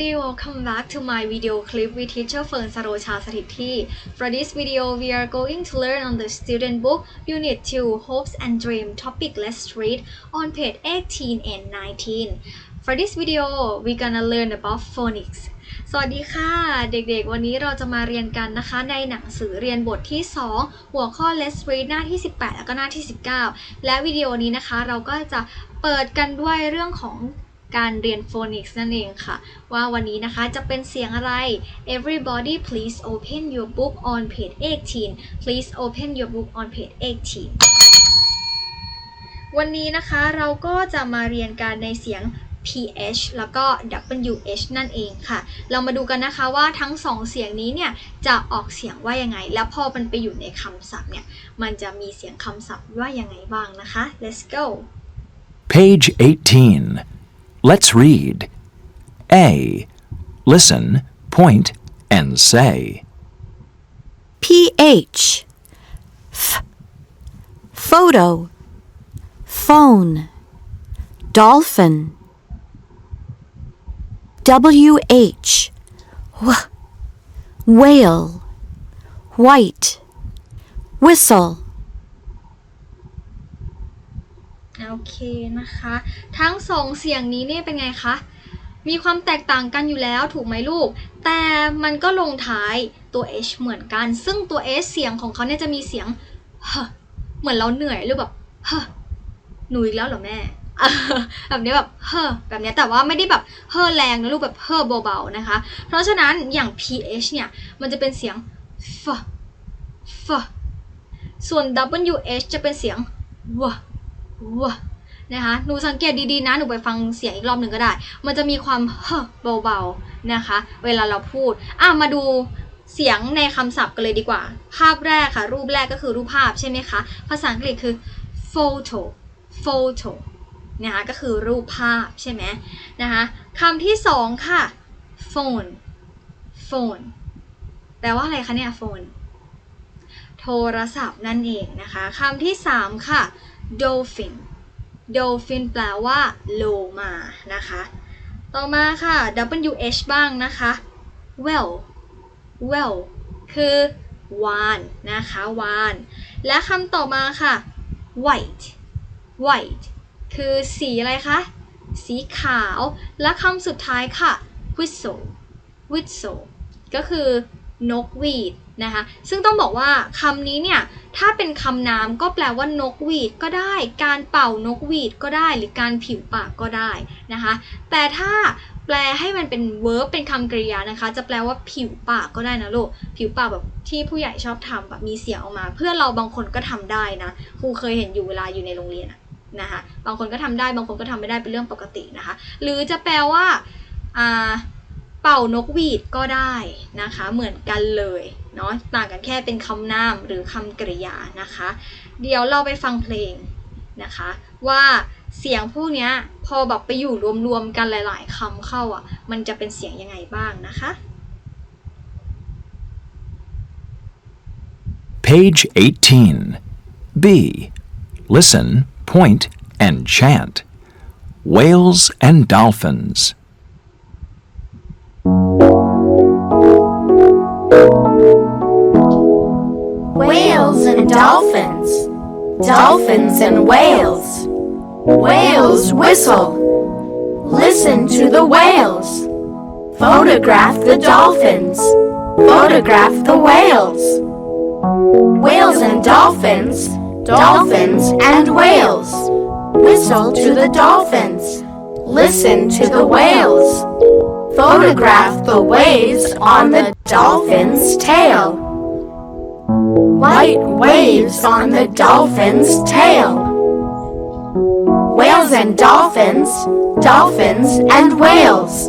everybody welcome back to my video clip with teacher Fern Sarocha Satithi. For this video we are going to learn on the student book unit 2 hopes and dream topic let's read on page 18 and 19. For this video we're gonna learn about phonics สวัสดีค่ะ เด็กๆ วันนี้เราจะมาเรียนกันนะคะ ในหนังสือเรียนบทที่ 2 หัวข้อ Let's Read หน้าที่ 18 แล้วก็หน้าที่ 19 และวิดีโอนี้นะคะเราก็จะเปิดกันด้วยเรื่องของ การเรียนโฟนิกส์นั่นเองค่ะ ว่าวันนี้นะคะจะเป็นเสียงอะไร Everybody please open your book on page 18 please open your book on page 18 วันนี้นะคะเราก็จะมาเรียนกันในเสียง ph แล้วก็ wh นั่นเองค่ะ เรามาดูกันนะคะว่าทั้งสองเสียงนี้เนี่ยจะออกเสียงว่ายังไง แล้วพอมันไปอยู่ในคำศัพท์เนี่ย มันจะมีเสียงคำศัพท์ว่ายังไงบ้างนะคะ let's go Page 18. Let's read. A. Listen, point, and say. PH F. Photo. Phone. Dolphin. WH w. Whale. White. Whistle โอเคนะคะ ทั้งสองเสียงนี้เนี่ยเป็นไงคะ มีความแตกต่างกันอยู่แล้วถูกไหมลูก แต่มันก็ลงท้ายตัว h เหมือนกัน ซึ่งตัว h เสียงของเขาเนี่ยจะมีเสียงเฮเหมือนเราเหนื่อยหรือแบบเฮหนูอีกแล้วเหรอแม่แบบนี้แบบเฮแบบนี้แต่ว่าไม่ได้แบบเฮแรงนะลูกแบบเฮเบาๆนะคะ เพราะฉะนั้นอย่าง ph เนี่ยมันจะเป็นเสียง f f ส่วน wh จะเป็นเสียง w วะนะคะหนูสังเกตดีๆนะหนูไปฟังเสียงอีกรอบหนึ่งก็ได้ มันจะมีความเฮเบาๆนะคะ เวลาเราพูดอะมาดูเสียงในคำศัพท์กันเลยดีกว่า ภาพแรกค่ะ รูปแรกก็คือรูปภาพใช่ไหมคะ ภาษาอังกฤษคือ photo photo นะคะก็คือรูปภาพใช่ไหมนะคะคำที่สองค่ะ phone phone แปลว่าอะไรคะเนี่ย phone โทรศัพท์นั่นเองนะคะคำที่สามค่ะ dolphin dolphin แปลว่าโลมานะคะ ต่อมาค่ะ wh บ้างนะคะ well well คือวานนะคะวาน และคำต่อมาค่ะ white white คือสีอะไรคะ สีขาว และคำสุดท้ายค่ะ whistle whistle ก็คือนกหวีด นะคะ ซึ่งต้องบอกว่าคำนี้เนี่ยถ้าเป็นคำนามก็แปลว่านกหวีดก็ได้ การเป่านกหวีดก็ได้ หรือการผิวปากก็ได้นะคะ แต่ถ้าแปลให้มันเป็น verb เป็นคำกริยานะคะ จะแปลว่าผิวปากก็ได้นะลูก ผิวปากแบบที่ผู้ใหญ่ชอบทำแบบมีเสียงออกมา เพื่อนเราบางคนก็ทำได้นะครูเคยเห็นอยู่เวลาอยู่ในโรงเรียนนะคะ บางคนก็ทำได้ บางคนก็ทำไม่ได้เป็นเรื่องปกตินะคะ หรือจะแปลว่าอ่า เป่านกหวีดก็ได้นะคะเหมือนกันเลยเนาะต่างกันแค่เป็นคำนามหรือคำกริยานะคะ เดี๋ยวเราไปฟังเพลงนะคะ ว่าเสียงพวกเนี้ยพอแบบไปอยู่รวมๆกันหลาย ๆคำเข้าอะ มันจะเป็นเสียงยังไงบ้างนะคะ Page 18. B. Listen, point, and chant. Whales and dolphins. Whales and dolphins. Dolphins and whales. Whales whistle. Listen to the whales. Photograph the dolphins. Photograph the whales. Whales and dolphins. Dolphins and whales. Whistle to the dolphins. Listen to the whales. Photograph the waves on the dolphin's tail. White waves on the dolphin's tail. Whales and dolphins, dolphins and whales.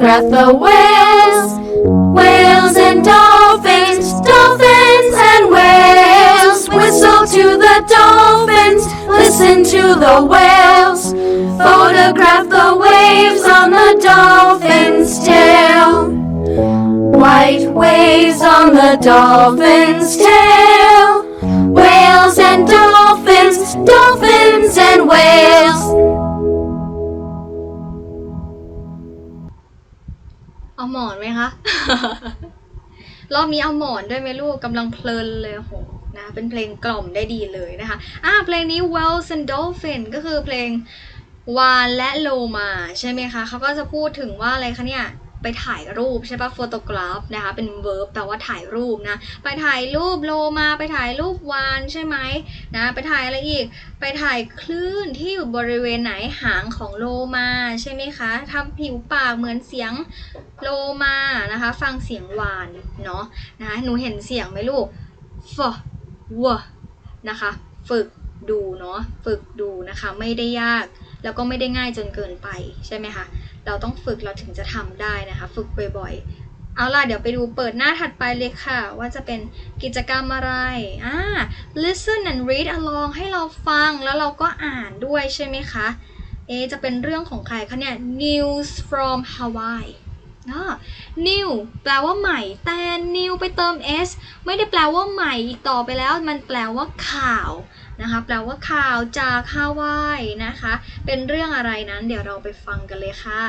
Photograph the whales. Whales and dolphins, dolphins and whales. Whistle to the dolphins, listen to the whales. Photograph the waves on the dolphin's tail. White waves on the dolphin's tail. Whales and dolphins, เอาหมอนไหมคะ รอบนี้เอาหมอนด้วยไหมลูกกำลังเพลินเลยโหนะเป็นเพลงกล่อมได้ดีเลยนะคะอ่าเพลงนี้ Wells and Dolphin ก็คือเพลงวานและโลมาใช่ไหมคะเขาก็จะพูดถึงว่าอะไรคะเนี่ย ไปถ่ายรูปใช่ปะ photograph นะคะ เป็น verb แปลว่าถ่ายรูปนะ ไปถ่ายรูปโลมา ไปถ่ายรูปวานใช่ไหมนะ ไปถ่ายอะไรอีก ไปถ่ายคลื่นที่อยู่บริเวณไหนหางของโลมาใช่ไหมคะทำผิวปากเหมือนเสียงโลมานะคะ ฟังเสียงวานเนาะนะคะหนูเห็นเสียงไหมลูกฟวนะคะ ฝึกดูเนาะ ฝึกดูนะคะ ไม่ได้ยาก แล้วก็ไม่ได้ง่ายจนเกินไปใช่ไหมคะ เราต้องฝึกเราถึงจะทำได้นะคะ ฝึกบ่อยๆ เอาล่ะ เดี๋ยวไปดูเปิดหน้าถัดไปเลยค่ะ ว่าจะเป็นกิจกรรมอะไรอ่า listen and read along ให้เราฟังแล้วเราก็อ่านด้วยใช่ไหมคะ เอจะเป็นเรื่องของใครคะเนี่ย news from Hawaii อ่า new แปลว่าใหม่ แต่ new ไปเติม s ไม่ได้แปลว่าใหม่อีกต่อไปแล้ว มันแปลว่าข่าว นะคะ แปลว่าข่าวจากฮาวายนะคะ เป็นเรื่องอะไรนั้นเดี๋ยวเราไปฟังกันเลยค่ะ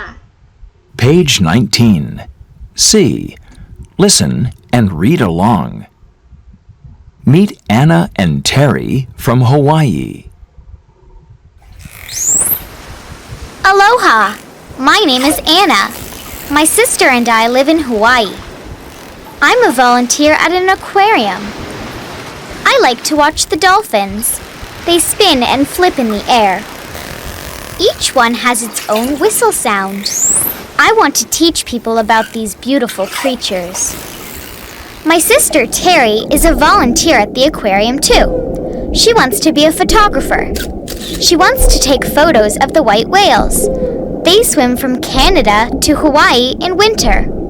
Page 19. C. Listen and read along. Meet Anna and Terry from Hawaii. Aloha! My name is Anna. My sister and I live in Hawaii. I'm a volunteer at an aquarium. Like to watch the dolphins. They spin and flip in the air. Each one has its own whistle sound. I want to teach people about these beautiful creatures. My sister Terry is a volunteer at the aquarium too. She wants to be a photographer. She wants to take photos of the white whales. They swim from Canada to Hawaii in winter.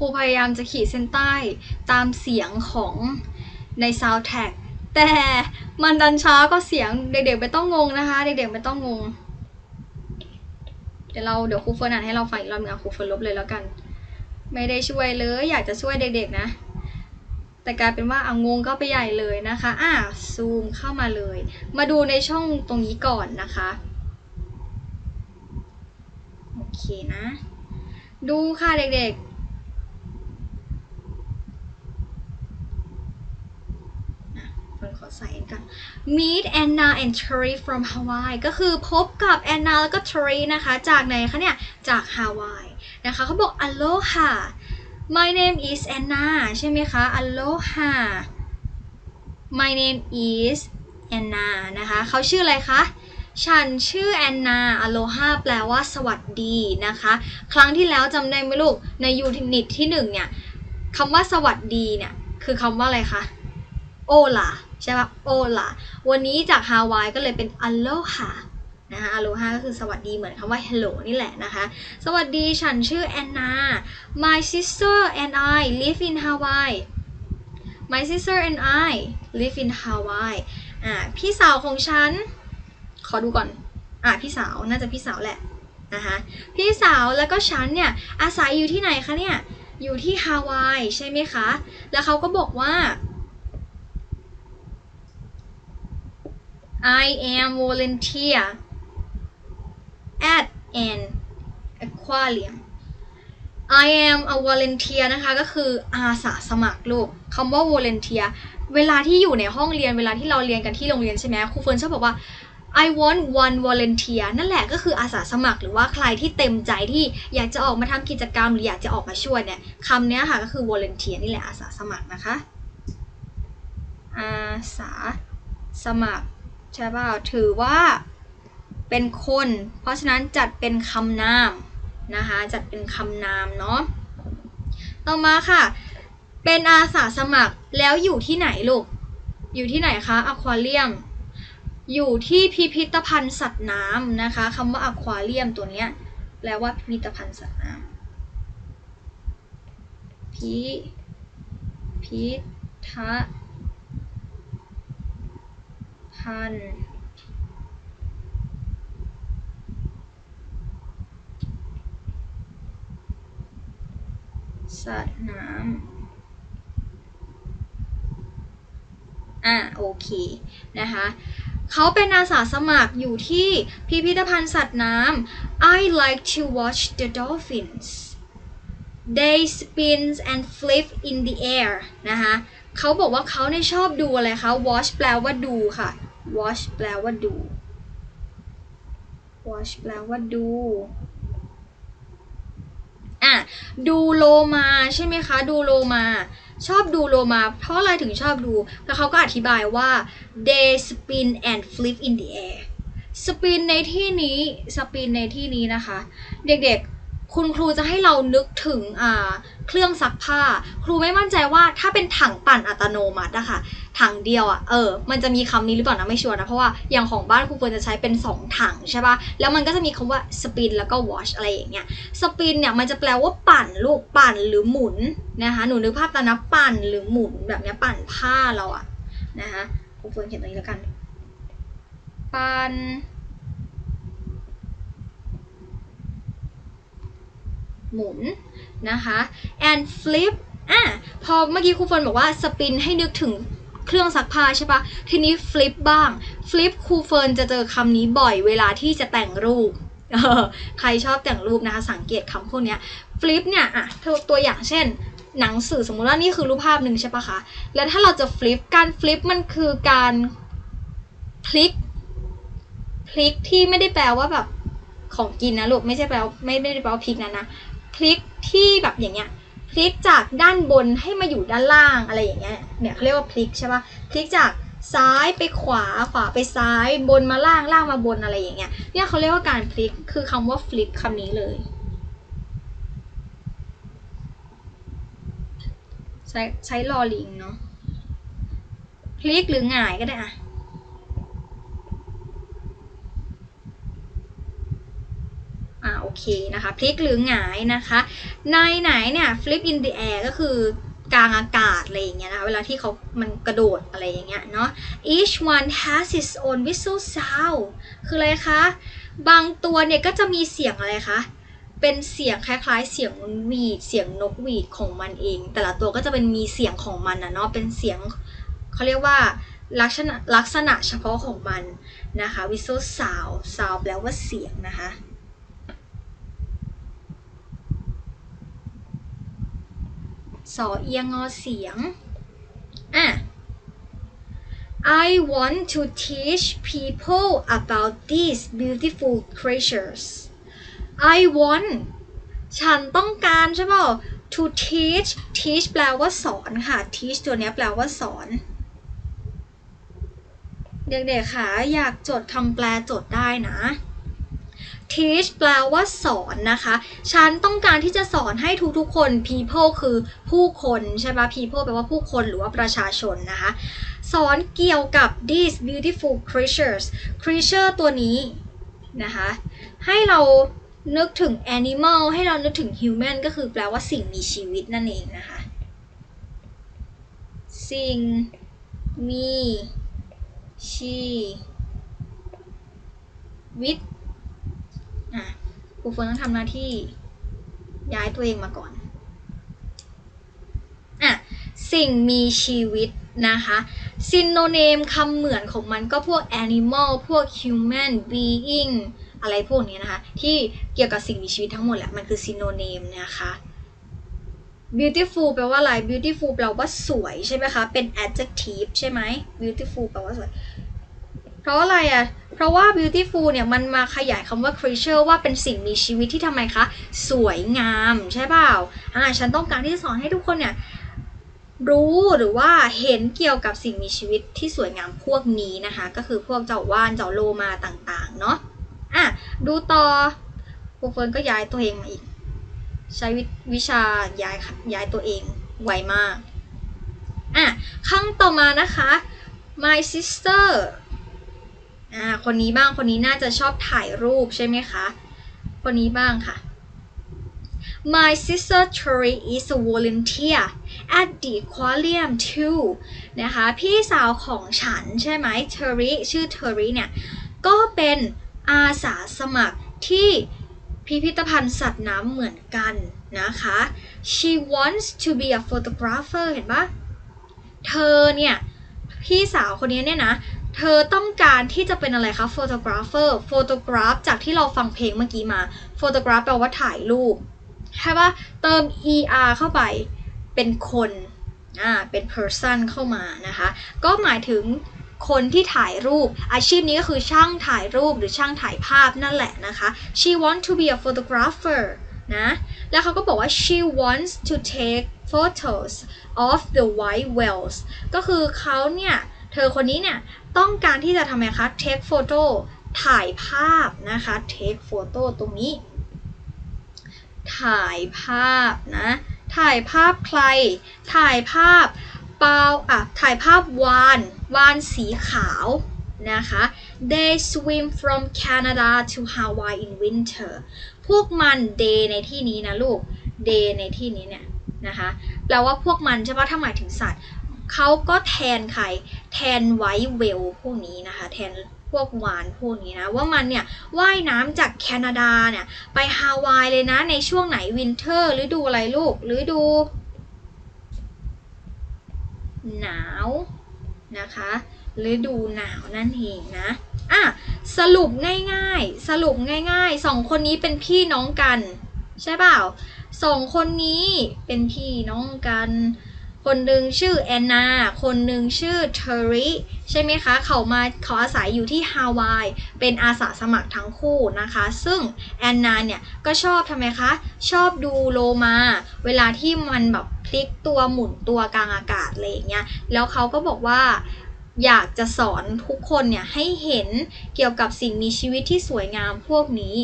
รูพยายามจะขีดเส้นใต้ตามเสียงของใน sound tag แต่มันดันช้าก็เสียงเด็กๆไม่ต้องงงนะคะ เด็กๆไม่ต้องงง เดี๋ยวเราเดี๋ยวครูเฟิร์นอ่านให้เราฟังอีกรอบหนึงอะครูเฟิร์นลบเลยแล้วกัน ไม่ได้ช่วยเลยอยากจะช่วยเด็กๆนะ แต่กลายเป็นว่าเอางงก็ไปใหญ่เลยนะคะอะซูมเข้ามาเลย มาดูในช่องตรงนี้ก่อนนะคะโอเคนะ ดูค่ะเด็กๆอะ เฟิร์นขอใส่กัน Meet Anna and Terry from Hawaii ก็คือพบกับ Anna แล้วก็ Terry นะคะ จากไหนคะเนี่ย จากฮาวายนะคะเขาบอก Aloha My name is Anna ใช่ไหมคะ Aloha My name is Anna นะคะเขาชื่ออะไรคะฉันชื่อแอนนา Aloha แปลว่าสวัสดีนะคะ ครั้งที่แล้วจำได้ไหมลูก ในยูนิตที่หนึ่งเนี่ยคำว่าสวัสดีเนี่ย คือคำว่าอะไรคะ โอลา ใช่ปะโอลาวันนี้จากฮาวายก็เลยเป็น Aloha นะคะ Aloha ก็คือสวัสดีเหมือนคำว่า hello นี่แหละนะคะ สวัสดีฉันชื่อแอนนา My sister and I live in Hawaii My sister and I live in Hawaii อ่าพี่สาวของฉัน ขอดูก่อน อะพี่สาวน่าจะพี่สาวแหละนะคะพี่สาวแล้วก็ฉันเนี่ยอาศัยอยู่ที่ไหนคะเนี่ย อยู่ที่ฮาวายใช่ไหมคะ แล้วเขาก็บอกว่า I am volunteer at an aquarium I am a volunteer นะคะก็คืออาสาสมัครลูกคำว่า volunteer เวลาที่อยู่ในห้องเรียนเวลาที่เราเรียนกันที่โรงเรียนใช่ไหมครูเฟิร์นชอบบอกว่า I want one volunteer นั่นแหละก็คืออาสาสมัครหรือว่าใครที่เต็มใจที่อยากจะออกมาทำกิจกรรมหรืออยากจะออกมาช่วยเนี่ยคำเนี้ยค่ะก็คือ volunteer นี่แหละอาสาสมัครนะคะ อาสาสมัคร ใช่ป่าวถือว่าเป็นคน เพราะฉะนั้นจัดเป็นคำนามนะคะ จัดเป็นคำนามเนาะ ต่อมาค่ะ เป็นอาสาสมัครแล้วอยู่ที่ไหนลูก อยู่ที่ไหนคะอควาเรียม อยู่ที่พิพิธภัณฑ์สัตว์น้ำนะคะคำว่าอควาเรียมตัวเนี้ยแปลว่าพิพิธภัณฑ์สัตว์น้ำพิพิธ พันสัตว์น้ำ อะ โอเค นะคะ เขาเป็นอาสาสมัครอยู่ที่พิพิธภัณฑ์สัตว์น้ำ I like to watch the dolphins they spin and flip in the air นะคะ เขาบอกว่าเขาเนี่ยชอบดูอะไรคะ watch แปลว่าดูค่ะ watch แปลว่าดู watch แปลว่าดูอะดูโลมาใช่ไหมคะ ดูโลมา ชอบดูโลมา เพราะอะไรถึงชอบดู แล้วเขาก็อธิบายว่า they spin and flip in the air spin ในที่นี้ spin ในที่นี้นะคะ เด็กๆ คุณครูจะให้เรานึกถึงอ่าเครื่องซักผ้า ครูไม่มั่นใจว่าถ้าเป็นถังปั่นอัตโนมัติอะค่ะถังเดียวอะเออ มันจะมีคำนี้หรือเปล่านะไม่ชัวร์นะ เพราะว่าอย่างของบ้านครูเฟิร์นจะใช้เป็น 2 ถังใช่ปะแล้วมันก็จะมีคำว่า spin แล้วก็ wash อะไรอย่างเงี้ย สปินเนี่ยมันจะแปลว่าปั่นลูกปั่นหรือหมุนนะคะหนูนึกภาพตามนะปั่นหรือหมุนแบบเนี้ยปั่นผ้าเราอะนะคะครูเฟิร์นเขียนตรงนี้แล้วกัน ปั่น หมุนนะคะ and flip อะพอเมื่อกี้ครูเฟิร์นบอกว่าสปินให้นึกถึงเครื่องซักผ้าใช่ปะทีนี้ flip บ้าง flip ครูเฟิร์นจะเจอคำนี้บ่อยเวลาที่จะแต่งรูปใครชอบแต่งรูปนะคะ สังเกตคำพวกนี้ flip เนี่ยอะตัวตัวอย่างเช่น หนังสือสมมุติว่านี่คือรูปภาพหนึ่งใช่ปะคะ แล้วถ้าเราจะ flip การ flip มันคือการพลิกพลิกที่ไม่ได้แปลว่าแบบของกินนะลูกไม่ใช่แปลว่าไม่ไม่ได้แปลว่าพลิกนะนะ พลิกที่แบบอย่างเงี้ยพลิกจากด้านบนให้มาอยู่ด้านล่างอะไรอย่างเงี้ยเนี่ยเขาเรียกว่าพลิกใช่ปะพลิกจากซ้ายไปขวาขวาไปซ้ายบนมาล่างล่างมาบนอะไรอย่างเงี้ยเนี่ยเขาเรียกว่าการพลิกคือคำว่าฟลิกคำนี้เลยใช้ใช้ลอลิงเนาะพลิกหรือหงายก็ได้อะ อ่าโอเคนะคะพลิกหรือหงายนะคะ ในไหนเนี่ย flip in the air ก็คือกลางอากาศอะไรอย่างเงี้ยนะคะเวลาที่เขามันกระโดดอะไรอย่างเงี้ยเนาะ each one has its own whistle sound คืออะไรคะ บางตัวเนี่ยก็จะมีเสียงอะไรคะ เป็นเสียงคล้ายๆ เสียงหวีด เสียงนกหวีดของมันเอง แต่ละตัวก็จะเป็นมีเสียงของมันนะเนาะเป็นเสียงเขาเรียกว่าลักษณะลักษณะเฉพาะของมันนะคะ whistle sound sound แปลว่าเสียงนะคะ สอเอียงอเสียงอะ I want to teach people about these beautiful creatures I want ฉันต้องการใช่เปล่า to teach teach แปลว่าสอนค่ะ teach ตัวนี้แปลว่าสอน เด็กๆค่ะอยากจดคำแปลจดได้นะ teach แปลว่าสอนนะคะ ฉันต้องการที่จะสอนให้ทุกๆคน people คือผู้คนใช่ปะ people แปลว่าผู้คนหรือว่าประชาชนนะคะ สอนเกี่ยวกับ these beautiful creatures creature ตัวนี้นะคะ ให้เรานึกถึง animal ให้เรานึกถึง human ก็คือแปลว่าสิ่งมีชีวิตนั่นเองนะคะ สิ่งมีชีวิต ครูเฟิร์นต้องทำหน้าที่ย้ายตัวเองมาก่อนอะสิ่งมีชีวิตนะคะซินโนเนมคำเหมือนของมันก็พวก animal พวก human being อะไรพวกนี้นะคะ ที่เกี่ยวกับสิ่งมีชีวิตทั้งหมดแหละ มันคือซินโนเนมนะคะ beautiful แปลว่าอะไร beautiful แปลว่าสวยใช่ไหมคะ เป็น adjective ใช่ไหม beautiful แปลว่าสวย เพราะอะไรอะ เพราะว่า beautiful เนี่ยมันมาขยายคำว่า creature ว่าเป็นสิ่งมีชีวิตที่ทำไมคะ สวยงามใช่เปล่าอ่าฉันต้องการที่จะสอนให้ทุกคนเนี่ยรู้หรือว่าเห็นเกี่ยวกับสิ่งมีชีวิตที่สวยงามพวกนี้นะคะ ก็คือพวกเจ้าว่านเจ้าโลมาต่างๆเนาะอะดูต่อครูเฟิร์นก็ย้ายตัวเองมาอีก ใช้วิวิชาย้ายย้ายตัวเองไวมากอะครั้งต่อมานะคะ my sister อ่าคนนี้บ้างคนนี้น่าจะชอบถ่ายรูปใช่ไหมคะ คนนี้บ้างค่ะ My sister Cherry is a volunteer at the aquarium too นะคะ พี่สาวของฉันใช่ไหม Cherry ชื่อ Cherry เนี่ย ก็เป็นอาสาสมัครที่พิพิธภัณฑ์สัตว์น้ำเหมือนกันนะคะ She wants to be a photographer เห็นปะเธอเนี่ย พี่สาวคนนี้เนี่ยนะ เธอต้องการที่จะเป็นอะไรคะ photographer photograph จากที่เราฟังเพลงเมื่อกี้มา photograph แปลว่าถ่ายรูป ใช่ปะเติม er เข้าไปเป็นคน อ่า เป็น person เข้ามานะคะ ก็หมายถึงคนที่ถ่ายรูป อาชีพนี้ก็คือช่างถ่ายรูปหรือช่างถ่ายภาพนั่นแหละนะคะ she want to be a photographer นะ แล้วเขาก็บอกว่า she wants to take photos of the white whales ก็คือเขาเนี่ย เธอคนนี้เนี่ยต้องการที่จะทำไงคะ take photo ถ่ายภาพนะคะ take photo ตรงนี้ ถ่ายภาพนะ ถ่ายภาพใคร ถ่ายภาพเปล่าอะ ถ่ายภาพวาน วานสีขาวนะคะ they swim from Canada to Hawaii in winter พวกมัน they ในที่นี้นะลูก they ในที่นี้เนี่ยนะคะ แปลว่าพวกมันใช่ปะถ้าหมายถึงสัตว์ เขาก็แทนใคร แทนไว้เวลพวกนี้นะคะ แทนพวกหวานพวกนี้นะ ว่ามันเนี่ยว่ายน้ำจากแคนาดาเนี่ย ไปฮาวายเลยนะ ในช่วงไหนวินเทอร์ฤดูอะไรลูกฤดู หนาวนะคะฤดูหนาวนั่นเองนะ อะ สรุปง่ายๆ สรุปง่ายๆ สองคนนี้เป็นพี่น้องกัน ใช่เปล่าสองคนนี้เป็นพี่น้องกัน คนหนึ่งชื่อแอนนา คนหนึ่งชื่อเทอริใช่ไหมคะ เขามาเขาอาศัยอยู่ที่ฮาวาย เป็นอาสาสมัครทั้งคู่นะคะ ซึ่งแอนนาเนี่ยก็ชอบทำไมคะ ชอบดูโลมา เวลาที่มันแบบพลิกตัวหมุนตัวกลางอากาศอะไรอย่างเงี้ย แล้วเขาก็บอกว่าอยากจะสอนทุกคนเนี่ยให้เห็นเกี่ยวกับสิ่งมีชีวิตที่สวยงามพวกนี้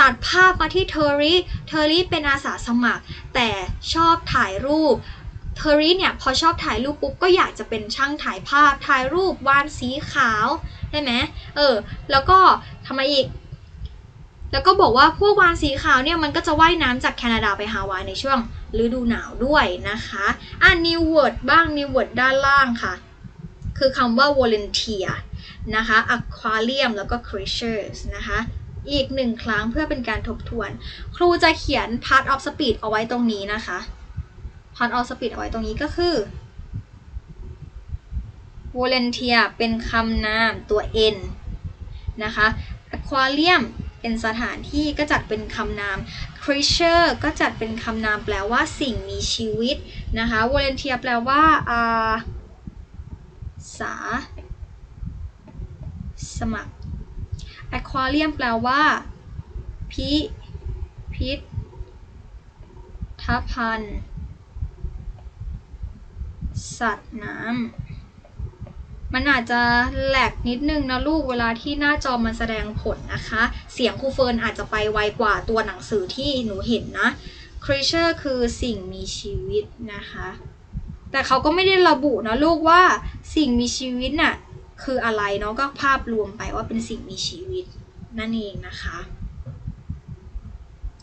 ตัดภาพมาที่เทอริเทอริเป็นอาสาสมัคร แต่ชอบถ่ายรูป เทอริเนี่ยพอชอบถ่ายรูปปุ๊บก็อยากจะเป็นช่างถ่ายภาพ ถ่ายรูปวานสีขาวใช่ไหมเออ แล้วก็ทำไมอีก แล้วก็บอกว่าพวกวานสีขาวเนี่ยมันก็จะว่ายน้ำจากแคนาดาไปฮาวายในช่วงฤดูหนาวด้วยนะคะอะ new word บ้าง new word ด้านล่างค่ะ คือคำว่า volunteer นะคะ aquarium แล้วก็ creatures นะคะอีกหนึ่งครั้งเพื่อเป็นการทบทวน ครูจะเขียน part of speed เอาไว้ตรงนี้นะคะ part of speed เอาไว้ตรงนี้ก็คือ volunteer เป็นคำนามตัว n นะคะ aquarium เป็นสถานที่ก็จัดเป็นคำนาม creature ก็จัดเป็นคำนามแปลว่าสิ่งมีชีวิตนะคะ volunteer แปลว่าอาสา สมัคร aquarium แปลว่า พิพิษทพันธ์ สัตว์น้ำมันอาจจะแหลกนิดนึงนะลูกเวลาที่หน้าจอมันแสดงผลนะคะ เสียงครูเฟิร์นอาจจะไปไวกว่าตัวหนังสือที่หนูเห็นนะ creature คือสิ่งมีชีวิตนะคะ แต่เขาก็ไม่ได้ระบุนะลูกว่าสิ่งมีชีวิตน่ะคืออะไรเนาะก็ภาพรวมไปว่าเป็นสิ่งมีชีวิตนั่นเองนะคะ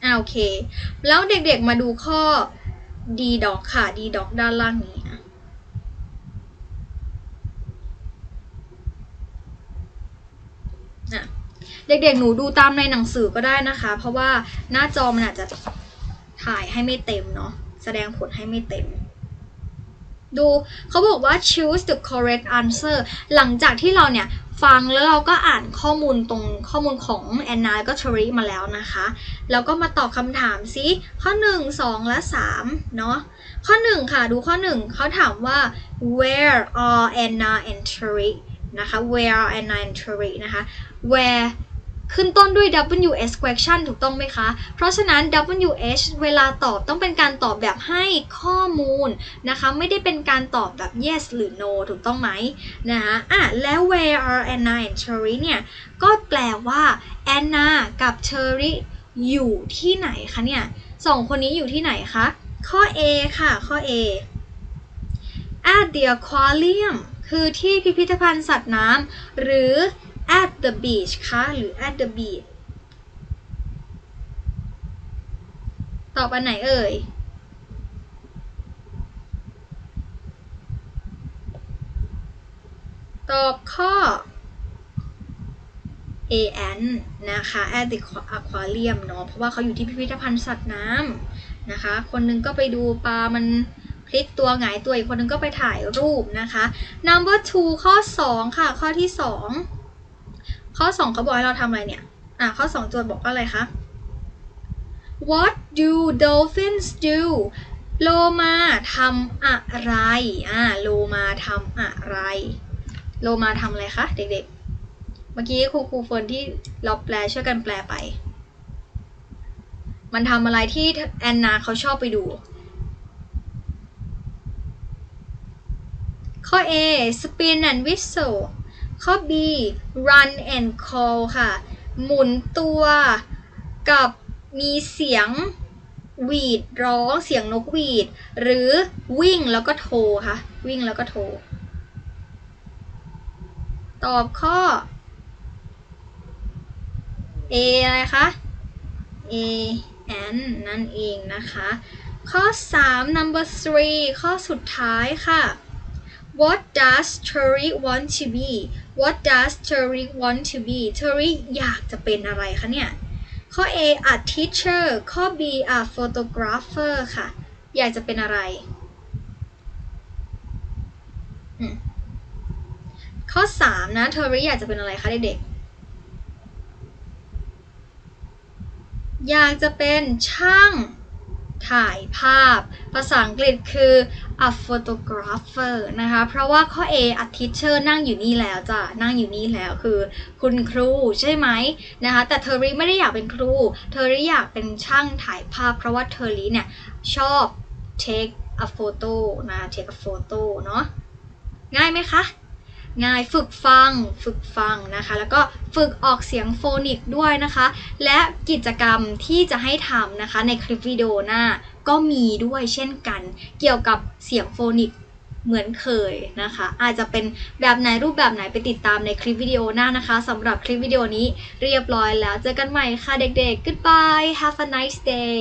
อ่าโอเค แล้วเด็กๆมาดูข้อ D doc ค่ะ D doc ด้านล่างนี้นะอะ เด็กๆ หนูดูตามในหนังสือก็ได้นะคะ เพราะว่าหน้าจอมันอาจจะถ่ายให้ไม่เต็มเนาะแสดงผลให้ไม่เต็ม ดูเขาบอกว่า choose the correct answer หลังจากที่เราเนี่ยฟังแล้วเราก็อ่านข้อมูลตรงข้อมูลของแอนนาก็เทอริมาแล้วนะคะ แล้วก็มาตอบคำถามซิข้อ 1 2 และ 3 เนาะข้อ 1 ค่ะ ดูข้อ 1 เขาถามว่า where are Anna and Terry นะคะ where are Anna and Terry นะคะ where ขึ้นต้นด้วย WH question ถูกต้องไหมคะ เพราะฉะนั้น WH เวลาตอบต้องเป็นการตอบแบบให้ข้อมูลนะคะ ไม่ได้เป็นการตอบแบบ yes หรือ no ถูกต้องไหมนะคะอะแล้ว where are Anna and Terry เนี่ย ก็แปลว่า Anna กับ Terry อยู่ที่ไหนคะเนี่ยสองคนนี้อยู่ที่ไหนคะ ข้อ A ค่ะ ข้อ A at the aquarium คือที่พิพิธภัณฑ์สัตว์น้ำหรือ at the beach คะหรือ at the beach ตอบอันไหนเอ่ย ตอบข้อ A N นะคะ at the aquarium เนาะเพราะว่าเขาอยู่ที่พิพิธภัณฑ์สัตว์น้ำนะคะ คนหนึงก็ไปดูปลา มันพลิกตัวหงายตัวอีกคนหนึงก็ไปถ่ายรูปนะคะ number two ข้อ 2 ค่ะ ข้อที่ 2 ข้อ 2เขาบอกให้เราทำอะไรเนี่ย อะข้อ 2 โจทย์บอกว่าอะไรคะ What do dolphins do โลมาทำอะไร อ่า โลมาทำอะไร โลมาทำอะไรคะ เด็กๆ เมื่อกี้ครูครูเฟิร์นที่เราแปลช่วยกันแปลไป มันทำอะไรที่แอนนาเขาชอบไปดู ข้อ A spin and whistle ข้อ B run and call ค่ะ หมุนตัวกับมีเสียงหวีดร้องเสียงนกหวีด หรือวิ่งแล้วก็โทรค่ะ วิ่งแล้วก็โทร ตอบข้อ A อะไรคะ A N นั่นเองนะคะ ข้อ 3 number three ข้อสุดท้ายค่ะ What does Cherry want to be What does Cherry want to be Cherry อยากจะเป็นอะไรคะเนี่ย ข้อ A a teacher ข้อ B a photographer ค่ะ อยากจะเป็นอะไร ข้อ 3 นะเทอรี่อยากจะเป็นอะไรคะเด็กๆ อยากจะเป็นช่างถ่ายภาพ ภาษาอังกฤษคือ a photographer นะคะ เพราะว่าข้อ A a teacher นั่งอยู่นี่แล้วจ้ะ นั่งอยู่นี่แล้วคือคุณครูใช่ไหมนะคะ แต่เทอรี่ไม่ได้อยากเป็นครู เทอรี่อยากเป็นช่างถ่ายภาพ เพราะว่าเทอรี่เนี่ยชอบ take a photo นะ take a photo เนาะ ง่ายไหมคะ ง่ายฝึกฟังฝึกฟังนะคะ แล้วก็ฝึกออกเสียงโฟนิกด้วยนะคะ และกิจกรรมที่จะให้ทำนะคะในคลิปวิดีโอหน้าก็มีด้วยเช่นกัน เกี่ยวกับเสียงโฟนิกเหมือนเคยนะคะ อาจจะเป็นแบบไหนรูปแบบไหนไปติดตามในคลิปวิดีโอหน้านะคะสำหรับคลิปวิดีโอนี้เรียบร้อยแล้ว เจอกันใหม่ค่ะเด็กๆ goodbye have a nice day